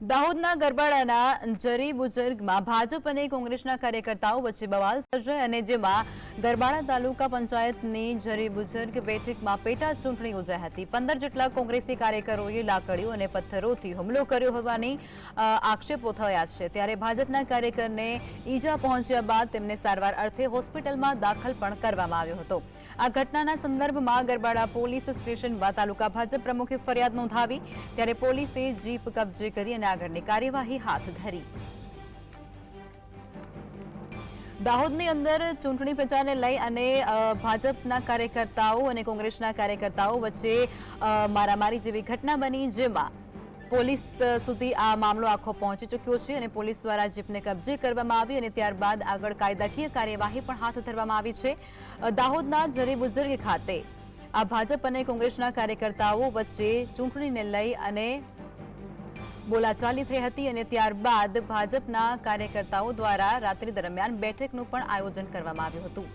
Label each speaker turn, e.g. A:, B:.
A: દાહોદના ગરબાડાના જરી બુજુર્ગમાં ભાજપ અને કોંગ્રેસના કાર્યકર્તાઓ વચ્ચે બવાલ સર્જાઈ અને જેમાં ગરબાડા તાલુકા પંચાયતની જરી બુજર્ગ બેઠકમાં પેટા ચૂંટણી યોજાઈ હતી. પંદર જેટલા કોંગ્રેસી કાર્યકરોએ લાકડીઓ અને પથ્થરોથી હુમલો કર્યો હોવાની આક્ષેપો થયા છે. ત્યારે ભાજપના કાર્યકરને ઈજા પહોંચ્યા બાદ તેમને સારવાર અર્થે હોસ્પિટલમાં દાખલ પણ કરવામાં આવ્યો હતો. આ ઘટનાના સંદર્ભમાં ગરબાડા પોલીસ સ્ટેશનમાં તાલુકા ભાજપ પ્રમુખે ફરિયાદ નોંધાવી. ત્યારે પોલીસે જીપ કબજે કરી અને આગળની કાર્યવાહી હાથ ધરી. દાહોદની અંદર ચૂંટણી પ્રચારને લઈ અને ભાજપના કાર્યકર્તાઓ અને કોંગ્રેસના કાર્યકર્તાઓ વચ્ચે મારામારી જેવી ઘટના બની, જેમાં પોલીસ સુધી આ મામલો આખો પહોંચી ચૂક્યો છે અને પોલીસ દ્વારા જીપને કબજે કરવામાં આવી અને ત્યારબાદ આગળ કાયદાકીય કાર્યવાહી પણ હાથ ધરવામાં આવી છે. દાહોદના જરી બુઝુર્ગ ખાતે આ ભાજપ અને કોંગ્રેસના કાર્યકર્તાઓ વચ્ચે ચૂંટણીને લઈ અને બોલાચાલી થઈ હતી અને ત્યારબાદ ભાજપના કાર્યકર્તાઓ દ્વારા રાત્રિ દરમિયાન બેઠકનું પણ આયોજન કરવામાં આવ્યું હતું.